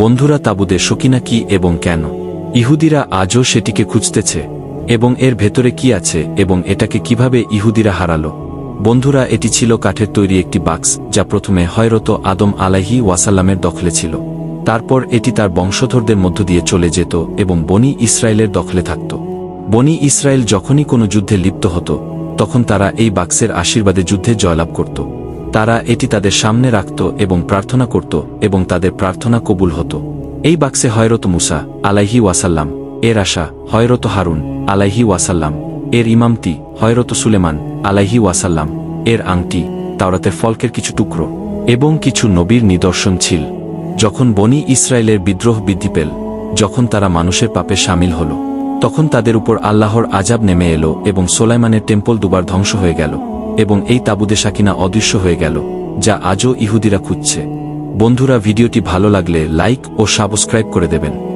বন্ধুরা তাবুদে শকিনা কি এবং কেন? ইহুদিরা আজও সেটিকে খুঁজতেছে, এবং এর ভেতরে কি আছে এবং এটাকে কীভাবে ইহুদিরা হারালো? বন্ধুরা, এটি ছিল কাঠের তৈরি একটি বাক্স যা প্রথমে হয়রত আদম আলাহি ওয়াসাল্লামের দখলে ছিল। তারপর এটি তার বংশধরদের মধ্য দিয়ে চলে যেত এবং বনি ইসরায়েলের দখলে থাকত। বনি ইসরায়েল যখনই কোনো যুদ্ধে লিপ্ত হতো, তখন তারা এই বাক্সের আশীর্বাদে যুদ্ধে জয়লাভ করত। তারা এটি তাদের সামনে রাখত এবং প্রার্থনা করত এবং তাদের প্রার্থনা কবুল হতো। এই বাক্সে হয়রত মুসা আলাইহি ওয়াসাল্লাম, এর আশা হয়রত হারুন আলাইহি ওয়াসাল্লাম, এর ইমামতি হয়রত সুলেমান আলাইহি ওয়াসাল্লাম, এর আংটি তাওরাতের ফলকের কিছু টুকরো এবং কিছু নবীর নিদর্শন ছিল। যখন বনি ইসরায়েলের বিদ্রোহ বৃদ্ধি পেল, যখন তারা মানুষের পাপে সামিল হল, তখন তাদের উপর আল্লাহর আজাব নেমে এলো এবং সোলাইমানের টেম্পল দুবার ধ্বংস হয়ে গেল। এবং এই তাবুদে সাকিনা অদৃশ্য হয়ে গেল, যা আজও ইহুদিরা খুঁজছে। বন্ধুরা, ভিডিওটি ভালো লাগলে লাইক ও সাবস্ক্রাইব করে দেবেন।